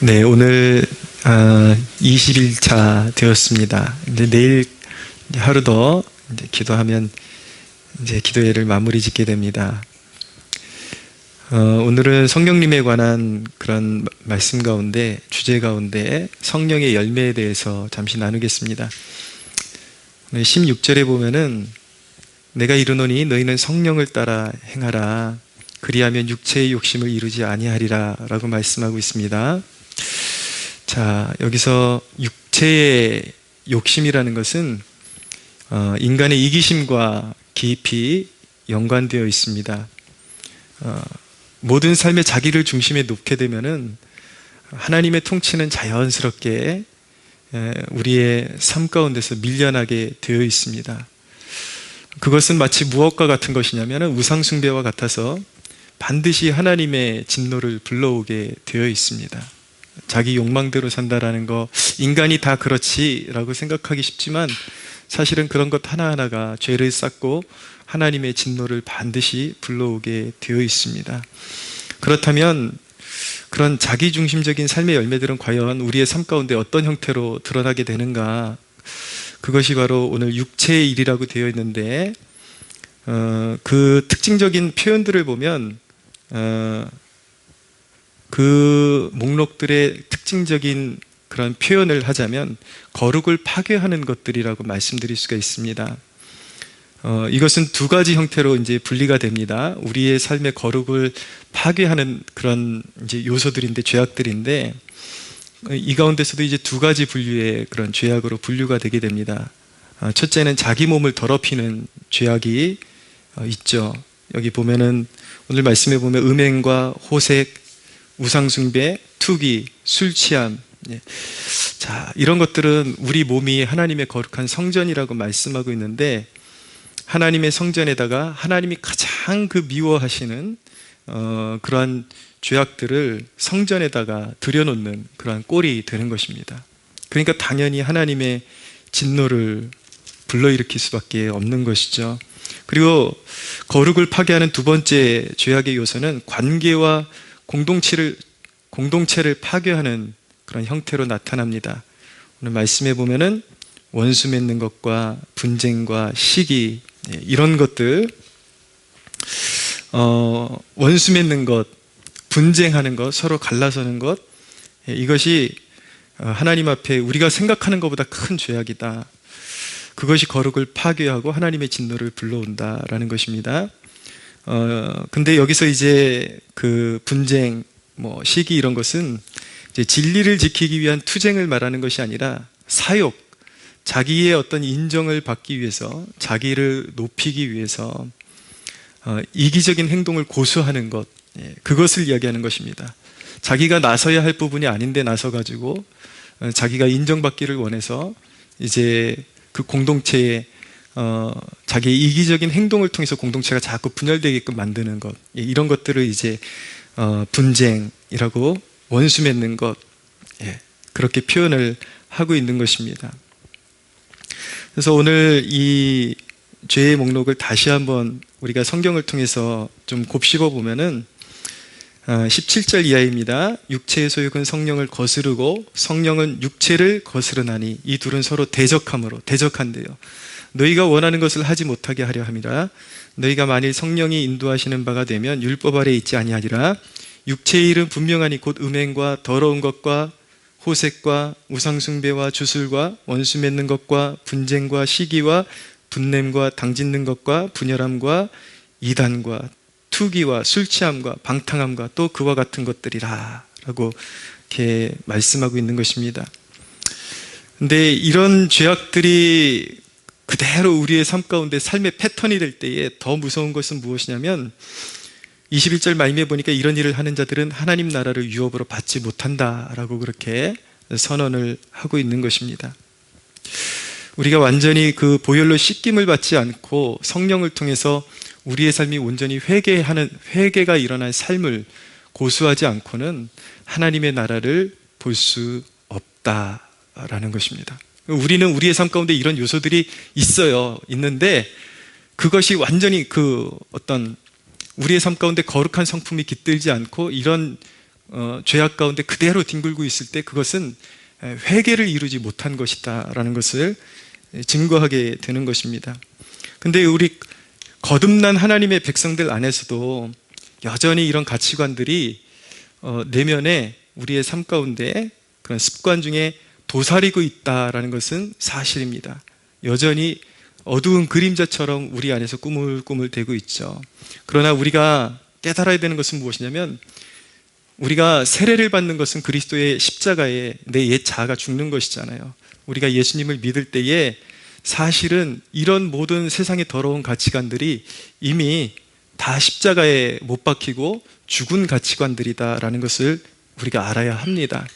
네, 오늘 아, 20일차 되었습니다. 이제 내일 하루 더 이제 기도하면 이제 기도회를 마무리 짓게 됩니다. 어, 오늘은 성령님에 관한 그런 마- 말씀 가운데 주제 가운데 성령의 열매에 대해서 잠시 나누겠습니다. 오늘 16절에 보면은 내가 이르노니 너희는 성령을 따라 행하라 그리하면 육체의 욕심을 이루지 아니하리라라고 말씀하고 있습니다. 자, 여기서 육체의 욕심이라는 것은 어, 인간의 이기심과 깊이 연관되어 있습니다. 어, 모든 삶의 자기를 중심에 놓게 되면은 하나님의 통치는 자연스럽게 에, 우리의 삶 가운데서 밀려나게 되어 있습니다. 그것은 마치 무엇과 같은 것이냐면 우상숭배와 같아서 반드시 하나님의 진노를 불러오게 되어 있습니다. 자기 욕망대로 산다라는 거 인간이 다 그렇지라고 생각하기 쉽지만 사실은 그런 것 하나하나가 죄를 쌓고 하나님의 진노를 반드시 불러오게 되어 있습니다. 그렇다면 그런 자기 중심적인 삶의 열매들은 과연 우리의 삶 가운데 어떤 형태로 드러나게 되는가? 그것이 바로 오늘 육체의 일이라고 되어 있는데 어, 그 특징적인 표현들을 보면 어, 그 목록들의 특징적인 그런 표현을 하자면 거룩을 파괴하는 것들이라고 말씀드릴 수가 있습니다. 어, 이것은 두 가지 형태로 이제 분리가 됩니다. 우리의 삶의 거룩을 파괴하는 그런 이제 요소들인데 죄악들인데 어, 이 가운데서도 이제 두 가지 분류의 그런 죄악으로 분류가 되게 됩니다. 어, 첫째는 자기 몸을 더럽히는 죄악이 어, 있죠. 여기 보면은 오늘 말씀에 보면 음행과 호색, 우상숭배, 투기, 술 취함. 예. 자, 이런 것들은 우리 몸이 하나님의 거룩한 성전이라고 말씀하고 있는데 하나님의 성전에다가 하나님이 가장 그 미워하시는 어, 그러한 죄악들을 성전에다가 들여놓는 그러한 꼴이 되는 것입니다. 그러니까 당연히 하나님의 진노를 불러일으킬 수밖에 없는 것이죠. 그리고 거룩을 파괴하는 두 번째 죄악의 요소는 관계와 공동체를 공동체를 파괴하는 그런 형태로 나타납니다. 오늘 말씀해 보면은 원수 맺는 것과 분쟁과 시기 예, 이런 것들 어, 원수 맺는 것, 분쟁하는 것, 서로 갈라서는 것 예, 이것이 어, 하나님 앞에 우리가 생각하는 것보다 큰 죄악이다. 그것이 거룩을 파괴하고 하나님의 진노를 불러온다라는 것입니다. 어, 근데 여기서 이제 그 분쟁, 뭐 시기 이런 것은 진리를 지키기 위한 투쟁을 말하는 것이 아니라 사욕, 자기의 어떤 인정을 받기 위해서, 자기를 높이기 위해서 어, 이기적인 행동을 고수하는 것, 예, 그것을 이야기하는 것입니다. 자기가 나서야 할 부분이 아닌데 나서 가지고 어, 자기가 인정받기를 원해서 이제 그 공동체에 어, 자기의 이기적인 행동을 통해서 공동체가 자꾸 분열되게끔 만드는 것 예, 이런 것들을 이제 어, 분쟁이라고 원수 맺는 것 예, 그렇게 표현을 하고 있는 것입니다. 그래서 오늘 이 죄의 목록을 다시 한번 우리가 성경을 통해서 좀 곱씹어 보면은 아, 17절 이하입니다. 육체의 소욕은 성령을 거스르고 성령은 육체를 거스르나니 이 둘은 서로 대적함으로 대적한대요. 너희가 원하는 것을 하지 못하게 하려 함이라. 너희가 만일 성령이 인도하시는 바가 되면 율법 아래 있지 아니하리라. 육체의 일은 분명하니 곧 음행과 더러운 것과 호색과 우상숭배와 주술과 원수 맺는 것과 분쟁과 시기와 분냄과 당짓는 것과 분열함과 이단과 투기와 술 취함과 방탕함과 또 그와 같은 것들이라 라고 이렇게 말씀하고 있는 것입니다. 근데 이런 죄악들이 그대로 우리의 삶 가운데 삶의 패턴이 될 때에 더 무서운 것은 무엇이냐면 21절 말미에 보니까 이런 일을 하는 자들은 하나님 나라를 유업으로 받지 못한다라고 그렇게 선언을 하고 있는 것입니다. 우리가 완전히 그 보혈로 씻김을 받지 않고 성령을 통해서 우리의 삶이 온전히 회개하는 회개가 일어난 삶을 고수하지 않고는 하나님의 나라를 볼 수 없다라는 것입니다. 우리는 우리의 삶 가운데 이런 요소들이 있어요. 있는데 그것이 완전히 그 어떤 우리의 삶 가운데 거룩한 성품이 깃들지 않고 이런 어, 죄악 가운데 그대로 뒹굴고 있을 때 그것은 에, 회개를 이루지 못한 것이다라는 것을 에, 증거하게 되는 것입니다. 근데 우리 거듭난 하나님의 백성들 안에서도 여전히 이런 가치관들이 어, 내면에 우리의 삶 가운데 그런 습관 중에 도사리고 있다라는 것은 사실입니다. 여전히 어두운 그림자처럼 우리 안에서 꾸물꾸물 되고 있죠. 그러나 우리가 깨달아야 되는 것은 무엇이냐면 우리가 세례를 받는 것은 그리스도의 십자가에 내 옛 자아가 죽는 것이잖아요. 우리가 예수님을 믿을 때에 사실은 이런 모든 세상의 더러운 가치관들이 이미 다 십자가에 못 박히고 죽은 가치관들이다라는 것을 우리가 알아야 합니다.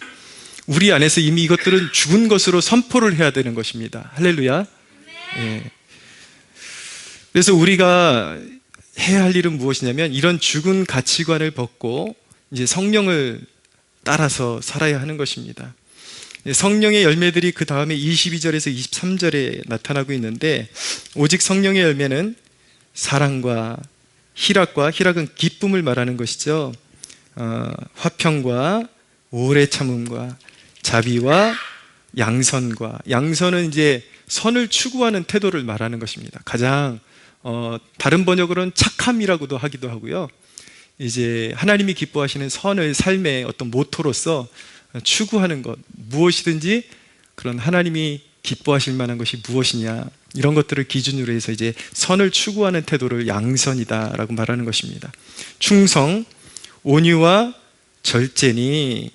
우리 안에서 이미 이것들은 죽은 것으로 선포를 해야 되는 것입니다. 할렐루야. 예. 그래서 우리가 해야 할 일은 무엇이냐면 이런 죽은 가치관을 벗고 이제 성령을 따라서 살아야 하는 것입니다. 예, 성령의 열매들이 그 다음에 22절에서 23절에 나타나고 있는데 오직 성령의 열매는 사랑과 희락과 희락은 기쁨을 말하는 것이죠. 어, 화평과 오래 참음과 자비와 양선과 양선은 이제 선을 추구하는 태도를 말하는 것입니다. 가장 어, 다른 번역으로는 착함이라고도 하기도 하고요. 이제 하나님이 기뻐하시는 선을 삶의 어떤 모토로서 추구하는 것 무엇이든지 그런 하나님이 기뻐하실 만한 것이 무엇이냐 이런 것들을 기준으로 해서 이제 선을 추구하는 태도를 양선이다라고 말하는 것입니다. 충성, 온유와 절제니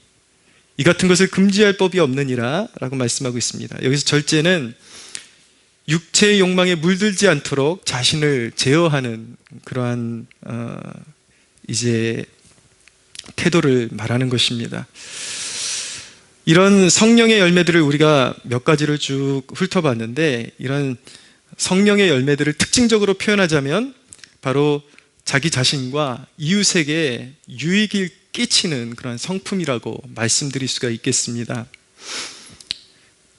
이 같은 것을 금지할 법이 없느니라 라고 말씀하고 있습니다. 여기서 절제는 육체의 욕망에 물들지 않도록 자신을 제어하는 그러한 어, 이제 태도를 말하는 것입니다. 이런 성령의 열매들을 우리가 몇 가지를 쭉 훑어봤는데 이런 성령의 열매들을 특징적으로 표현하자면 바로 자기 자신과 이웃에게 유익을 끼치는 그런 성품이라고 말씀드릴 수가 있겠습니다.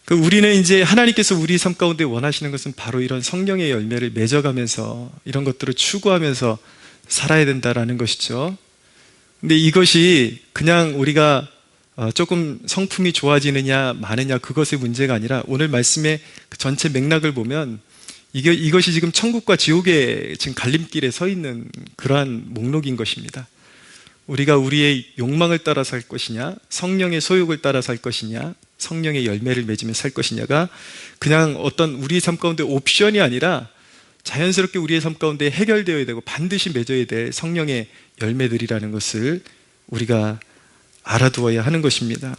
그 우리는 이제 하나님께서 우리 삶 가운데 원하시는 것은 바로 이런 성령의 열매를 맺어가면서 이런 것들을 추구하면서 살아야 된다라는 것이죠. 근데 이것이 그냥 우리가 어, 조금 성품이 좋아지느냐 마느냐 그것의 문제가 아니라 오늘 말씀의 그 전체 맥락을 보면 이게 이것이 지금 천국과 지옥의 지금 갈림길에 서 있는 그러한 목록인 것입니다. 우리가 우리의 욕망을 따라 살 것이냐, 성령의 소욕을 따라 살 것이냐, 성령의 열매를 맺으며 살 것이냐가 그냥 어떤 우리의 삶 가운데 옵션이 아니라 자연스럽게 우리의 삶 가운데 해결되어야 되고 반드시 맺어야 될 성령의 열매들이라는 것을 우리가 알아두어야 하는 것입니다.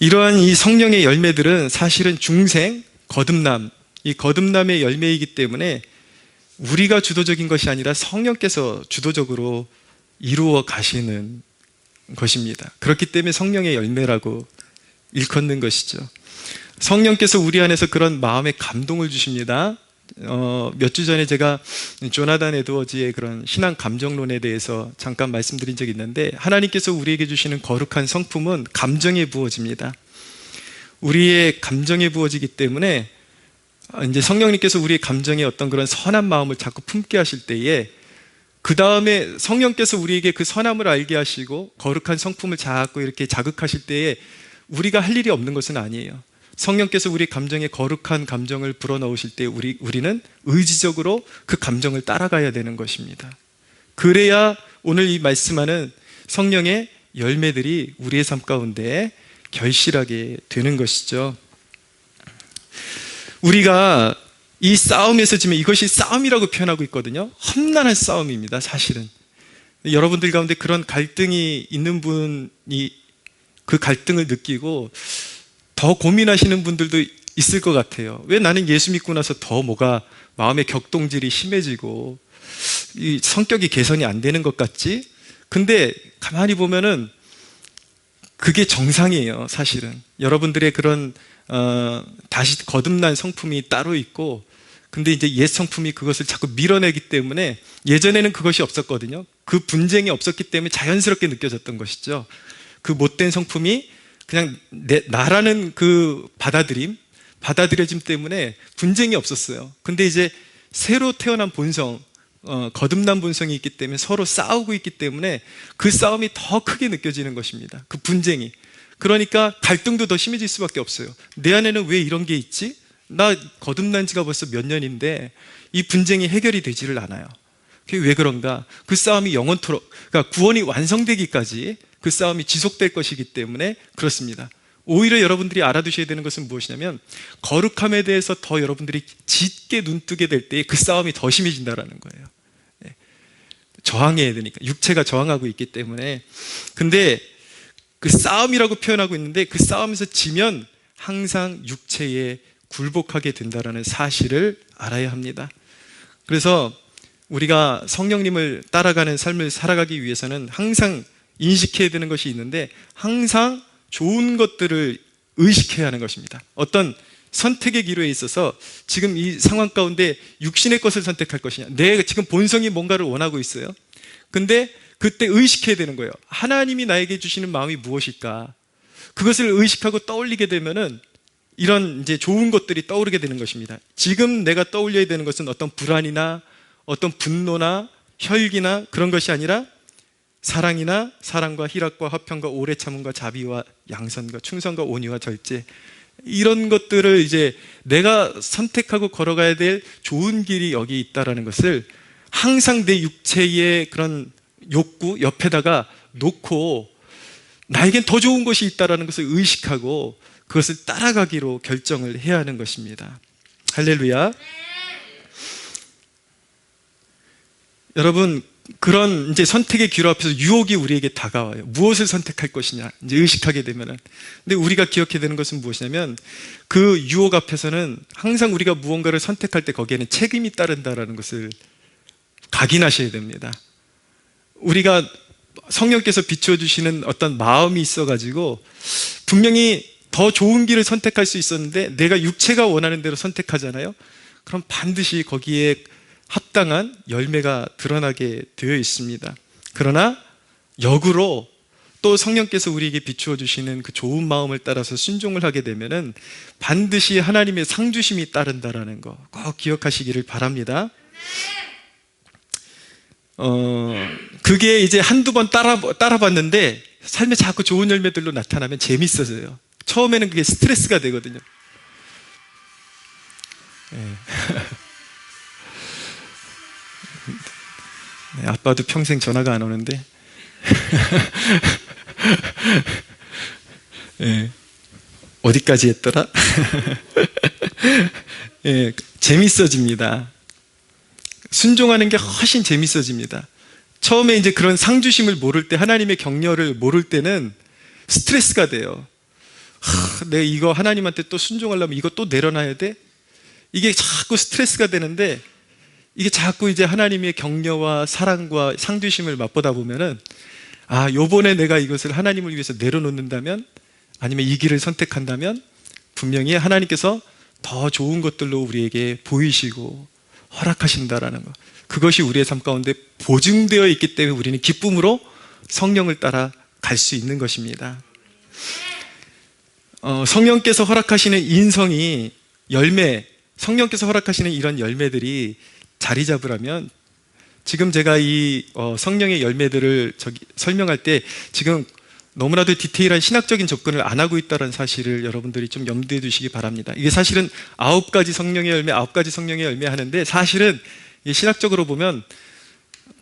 이러한 이 성령의 열매들은 사실은 중생, 거듭남, 이 거듭남의 열매이기 때문에 우리가 주도적인 것이 아니라 성령께서 주도적으로 이루어 가시는 것입니다. 그렇기 때문에 성령의 열매라고 일컫는 것이죠. 성령께서 우리 안에서 그런 마음의 감동을 주십니다. 어, 몇 주 전에 제가 조나단 에드워즈의 그런 신앙 감정론에 대해서 잠깐 말씀드린 적이 있는데 하나님께서 우리에게 주시는 거룩한 성품은 감정에 부어집니다. 우리의 감정에 부어지기 때문에 이제 성령님께서 우리의 감정에 어떤 그런 선한 마음을 자꾸 품게 하실 때에 그 다음에 성령께서 우리에게 그 선함을 알게 하시고 거룩한 성품을 자꾸 이렇게 자극하실 때에 우리가 할 일이 없는 것은 아니에요. 성령께서 우리 감정에 거룩한 감정을 불어넣으실 때 우리, 우리는 의지적으로 그 감정을 따라가야 되는 것입니다. 그래야 오늘 이 말씀하는 성령의 열매들이 우리의 삶 가운데 결실하게 되는 것이죠. 우리가 이 싸움에서 지금 이것이 싸움이라고 표현하고 있거든요. 험난한 싸움입니다, 사실은. 여러분들 가운데 그런 갈등이 있는 분이 그 갈등을 느끼고 더 고민하시는 분들도 있을 것 같아요. 왜 나는 예수 믿고 나서 더 뭐가 마음의 격동질이 심해지고 이 성격이 개선이 안 되는 것 같지? 근데 가만히 보면은 그게 정상이에요, 사실은. 여러분들의 그런 어, 다시 거듭난 성품이 따로 있고 근데 이제 옛 성품이 그것을 자꾸 밀어내기 때문에 예전에는 그것이 없었거든요. 그 분쟁이 없었기 때문에 자연스럽게 느껴졌던 것이죠. 그 못된 성품이 그냥 내, 나라는 그 받아들임, 받아들여짐 때문에 분쟁이 없었어요. 근데 이제 새로 태어난 본성, 어, 거듭난 본성이 있기 때문에 서로 싸우고 있기 때문에 그 싸움이 더 크게 느껴지는 것입니다. 그 분쟁이. 그러니까 갈등도 더 심해질 수밖에 없어요. 내 안에는 왜 이런 게 있지? 나 거듭난 지가 벌써 몇 년인데 이 분쟁이 해결이 되지를 않아요. 그게 왜 그런가? 그 싸움이 영원토록, 그러니까 구원이 완성되기까지 그 싸움이 지속될 것이기 때문에 그렇습니다. 오히려 여러분들이 알아두셔야 되는 것은 무엇이냐면 거룩함에 대해서 더 여러분들이 짙게 눈뜨게 될 때 그 싸움이 더 심해진다라는 거예요. 네. 저항해야 되니까 육체가 저항하고 있기 때문에 근데 그 싸움이라고 표현하고 있는데 그 싸움에서 지면 항상 육체에 굴복하게 된다라는 사실을 알아야 합니다. 그래서 우리가 성령님을 따라가는 삶을 살아가기 위해서는 항상 인식해야 되는 것이 있는데 항상 좋은 것들을 의식해야 하는 것입니다. 어떤 선택의 기로에 있어서 지금 이 상황 가운데 육신의 것을 선택할 것이냐. 내 지금 본성이 뭔가를 원하고 있어요. 근데 그때 의식해야 되는 거예요. 하나님이 나에게 주시는 마음이 무엇일까? 그것을 의식하고 떠올리게 되면은 이런 이제 좋은 것들이 떠오르게 되는 것입니다. 지금 내가 떠올려야 되는 것은 어떤 불안이나 어떤 분노나 혈기나 그런 것이 아니라 사랑이나 사랑과 희락과 화평과 오래 참음과 자비와 양선과 충성과 온유와 절제 이런 것들을 이제 내가 선택하고 걸어가야 될 좋은 길이 여기 있다라는 것을 항상 내 육체의 그런 욕구 옆에다가 놓고 나에겐 더 좋은 것이 있다라는 것을 의식하고 그것을 따라가기로 결정을 해야 하는 것입니다. 할렐루야. 여러분 그런 이제 선택의 기로 앞에서 유혹이 우리에게 다가와요. 무엇을 선택할 것이냐 이제 의식하게 되면은. 근데 우리가 기억해야 되는 것은 무엇이냐면 그 유혹 앞에서는 항상 우리가 무언가를 선택할 때 거기에는 책임이 따른다라는 것을 각인하셔야 됩니다. 우리가 성령께서 비추어 주시는 어떤 마음이 있어 가지고 분명히 더 좋은 길을 선택할 수 있었는데 내가 육체가 원하는 대로 선택하잖아요. 그럼 반드시 거기에 합당한 열매가 드러나게 되어 있습니다. 그러나 역으로 또 성령께서 우리에게 비추어 주시는 그 좋은 마음을 따라서 순종을 하게 되면은 반드시 하나님의 상주심이 따른다라는 거 꼭 기억하시기를 바랍니다. 어, 그게 이제 한두 번 따라, 따라봤는데 삶에 자꾸 좋은 열매들로 나타나면 재밌어져요. 처음에는 그게 스트레스가 되거든요. 네. 아빠도 평생 전화가 안 오는데. 네, 어디까지 했더라? 네, 재밌어집니다. 순종하는 게 훨씬 재밌어집니다. 처음에 이제 그런 상주심을 모를 때, 하나님의 격려를 모를 때는 스트레스가 돼요. 하, 내 이거 하나님한테 또 순종하려면 이거 또 내려놔야 돼? 이게 자꾸 스트레스가 되는데, 이게 자꾸 이제 하나님의 격려와 사랑과 상주심을 맛보다 보면은, 아, 요번에 내가 이것을 하나님을 위해서 내려놓는다면, 아니면 이 길을 선택한다면, 분명히 하나님께서 더 좋은 것들로 우리에게 보이시고, 허락하신다라는 것. 그것이 우리의 삶 가운데 보증되어 있기 때문에 우리는 기쁨으로 성령을 따라 갈 수 있는 것입니다. 어, 성령께서 허락하시는 인성이 열매, 성령께서 허락하시는 이런 열매들이 자리 잡으라면 지금 제가 이 어, 성령의 열매들을 설명할 때 지금 너무나도 디테일한 신학적인 접근을 안 하고 있다는 사실을 여러분들이 좀 염두에 두시기 바랍니다. 이게 사실은 아홉 가지 성령의 열매, 아홉 가지 성령의 열매 하는데 사실은 신학적으로 보면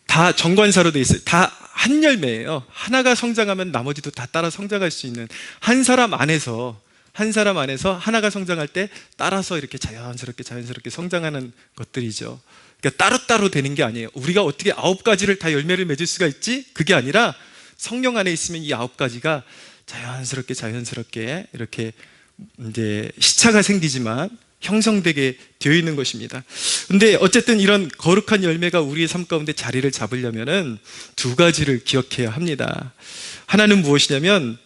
다 정관사로 돼 있어요. 다 한 열매예요. 하나가 성장하면 나머지도 다 따라 성장할 수 있는 한 사람 안에서 한 사람 안에서 하나가 성장할 때 따라서 이렇게 자연스럽게 자연스럽게 성장하는 것들이죠. 그러니까 따로따로 되는 게 아니에요. 우리가 어떻게 아홉 가지를 다 열매를 맺을 수가 있지? 그게 아니라 성령 안에 있으면 이 아홉 가지가 자연스럽게 자연스럽게 이렇게 이제 시차가 생기지만 형성되게 되어 있는 것입니다. 근데 어쨌든 이런 거룩한 열매가 우리의 삶 가운데 자리를 잡으려면은 두 가지를 기억해야 합니다. 하나는 무엇이냐면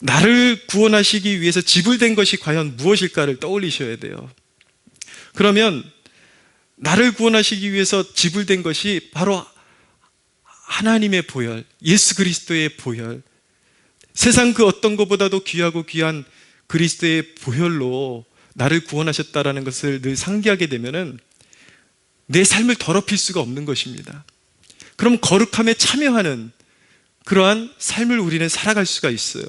나를 구원하시기 위해서 지불된 것이 과연 무엇일까를 떠올리셔야 돼요. 그러면 나를 구원하시기 위해서 지불된 것이 바로 하나님의 보혈, 예수 그리스도의 보혈, 세상 그 어떤 것보다도 귀하고 귀한 그리스도의 보혈로 나를 구원하셨다라는 것을 늘 상기하게 되면은 내 삶을 더럽힐 수가 없는 것입니다. 그럼 거룩함에 참여하는 그러한 삶을 우리는 살아갈 수가 있어요.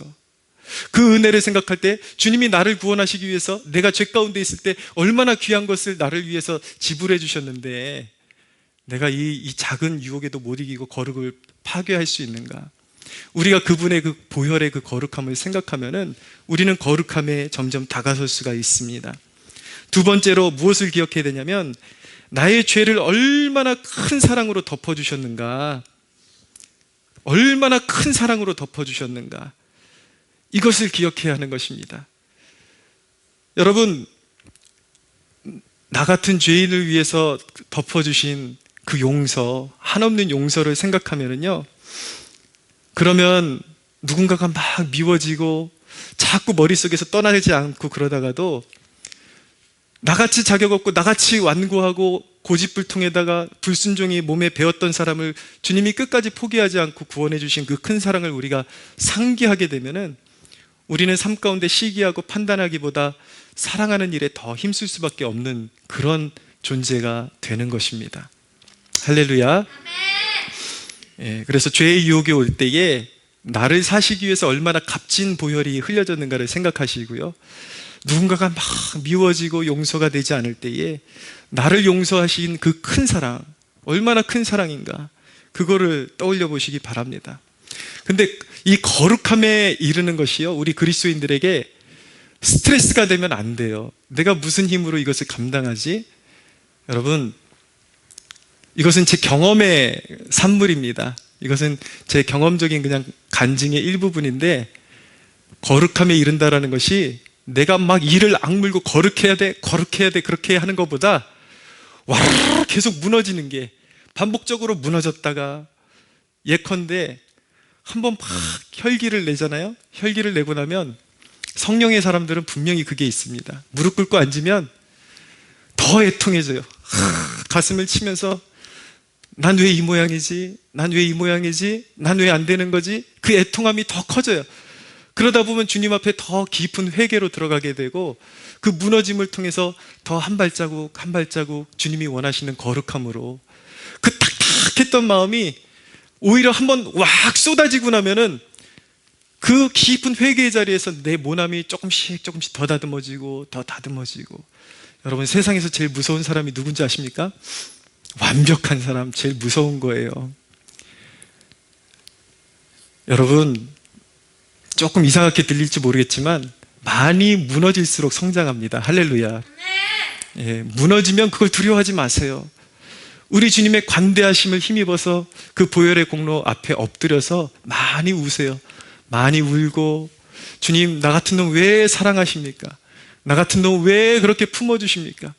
그 은혜를 생각할 때 주님이 나를 구원하시기 위해서 내가 죄 가운데 있을 때 얼마나 귀한 것을 나를 위해서 지불해 주셨는데 내가 이, 이 작은 유혹에도 못 이기고 거룩을 파괴할 수 있는가? 우리가 그분의 그 보혈의 그 거룩함을 생각하면은 우리는 거룩함에 점점 다가설 수가 있습니다. 두 번째로 무엇을 기억해야 되냐면 나의 죄를 얼마나 큰 사랑으로 덮어주셨는가. 얼마나 큰 사랑으로 덮어주셨는가. 이것을 기억해야 하는 것입니다. 여러분, 나 같은 죄인을 위해서 덮어주신 그 용서, 한없는 용서를 생각하면은요, 그러면 누군가가 막 미워지고 자꾸 머릿속에서 떠나지 않고 그러다가도 나같이 자격 없고 나같이 완고하고 고집불통에다가 불순종이 몸에 배었던 사람을 주님이 끝까지 포기하지 않고 구원해 주신 그 큰 사랑을 우리가 상기하게 되면은 우리는 삶 가운데 시기하고 판단하기보다 사랑하는 일에 더 힘쓸 수밖에 없는 그런 존재가 되는 것입니다. 할렐루야. 예, 그래서 죄의 유혹이 올 때에 나를 사시기 위해서 얼마나 값진 보혈이 흘려졌는가를 생각하시고요. 누군가가 막 미워지고 용서가 되지 않을 때에 나를 용서하신 그 큰 사랑, 얼마나 큰 사랑인가. 그거를 떠올려 보시기 바랍니다. 근데 이 거룩함에 이르는 것이요. 우리 그리스도인들에게 스트레스가 되면 안 돼요. 내가 무슨 힘으로 이것을 감당하지? 여러분, 이것은 제 경험의 산물입니다. 이것은 제 경험적인 그냥 간증의 일부분인데 거룩함에 이른다라는 것이 내가 막 이를 악물고 거룩해야 돼, 거룩해야 돼 그렇게 하는 것보다 와르르 계속 무너지는 게 반복적으로 무너졌다가 예컨대 한번 막 혈기를 내잖아요. 혈기를 내고 나면 성령의 사람들은 분명히 그게 있습니다. 무릎 꿇고 앉으면 더 애통해져요. 가슴을 치면서 난 왜 이 모양이지? 난 왜 이 모양이지? 난 왜 안 되는 거지? 그 애통함이 더 커져요. 그러다 보면 주님 앞에 더 깊은 회개로 들어가게 되고 그 무너짐을 통해서 더 한 발자국 한 발자국 주님이 원하시는 거룩함으로 그 탁탁했던 마음이 오히려 한번 왁 쏟아지고 나면은 그 깊은 회개의 자리에서 내 모남이 조금씩 조금씩 더 다듬어지고 더 다듬어지고 여러분 세상에서 제일 무서운 사람이 누군지 아십니까? 완벽한 사람 제일 무서운 거예요. 여러분 조금 이상하게 들릴지 모르겠지만 많이 무너질수록 성장합니다. 할렐루야. 예, 무너지면 그걸 두려워하지 마세요. 우리 주님의 관대하심을 힘입어서 그 보혈의 공로 앞에 엎드려서 많이 우세요. 많이 울고 주님 나 같은 놈 왜 사랑하십니까? 나 같은 놈 왜 그렇게 품어주십니까?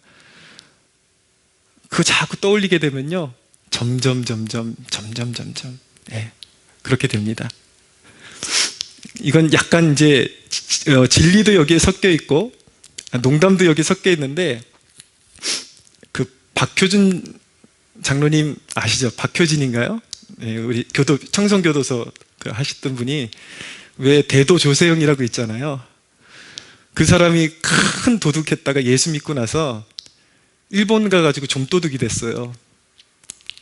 그 자꾸 떠올리게 되면요 점점 점점 점점 점점 예, 그렇게 됩니다. 이건 약간 이제 어, 진리도 여기에 섞여 있고 농담도 여기 섞여 있는데 그 박효준 장로님 아시죠? 박효진인가요? 네, 우리 교도 청송교도소 그 하셨던 분이 왜 대도 조세영이라고 있잖아요. 그 사람이 큰 도둑했다가 예수 믿고 나서 일본 가가지고 좀도둑이 됐어요.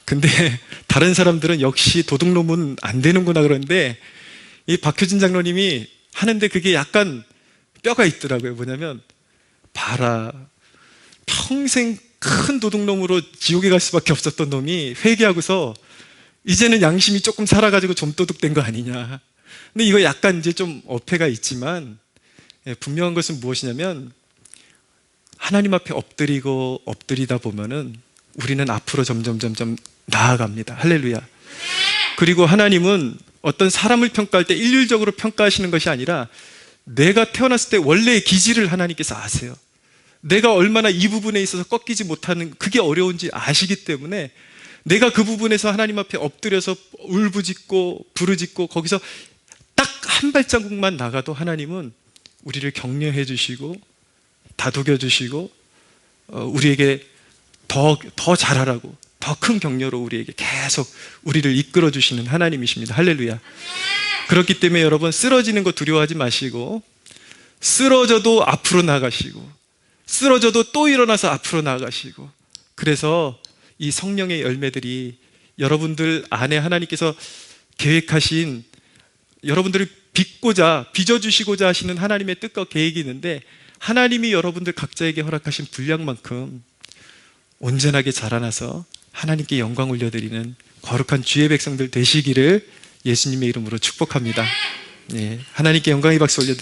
근데 다른 사람들은 역시 도둑놈은 안 되는구나 그러는데 이 박효진 장로님이 하는데 그게 약간 뼈가 있더라고요. 뭐냐면 봐라 평생 큰 도둑놈으로 지옥에 갈 수밖에 없었던 놈이 회개하고서 이제는 양심이 조금 살아가지고 좀 도둑된 거 아니냐. 근데 이거 약간 이제 좀 어폐가 있지만 예, 분명한 것은 무엇이냐면 하나님 앞에 엎드리고 엎드리다 보면은 우리는 앞으로 점점 점점 나아갑니다. 할렐루야. 그리고 하나님은 어떤 사람을 평가할 때 일률적으로 평가하시는 것이 아니라 내가 태어났을 때 원래의 기질을 하나님께서 아세요. 내가 얼마나 이 부분에 있어서 꺾이지 못하는 그게 어려운지 아시기 때문에 내가 그 부분에서 하나님 앞에 엎드려서 울부짖고 부르짖고 거기서 딱 한 발자국만 나가도 하나님은 우리를 격려해 주시고 다독여 주시고 어, 우리에게 더, 더 잘하라고 더 큰 격려로 우리에게 계속 우리를 이끌어 주시는 하나님이십니다. 할렐루야. 그렇기 때문에 여러분 쓰러지는 거 두려워하지 마시고 쓰러져도 앞으로 나가시고 쓰러져도 또 일어나서 앞으로 나가시고 그래서 이 성령의 열매들이 여러분들 안에 하나님께서 계획하신 여러분들을 빚고자 빚어주시고자 하시는 하나님의 뜻과 계획이 있는데 하나님이 여러분들 각자에게 허락하신 분량만큼 온전하게 자라나서 하나님께 영광 올려드리는 거룩한 주의 백성들 되시기를 예수님의 이름으로 축복합니다. 예, 하나님께 영광의 박수 올려드립니다.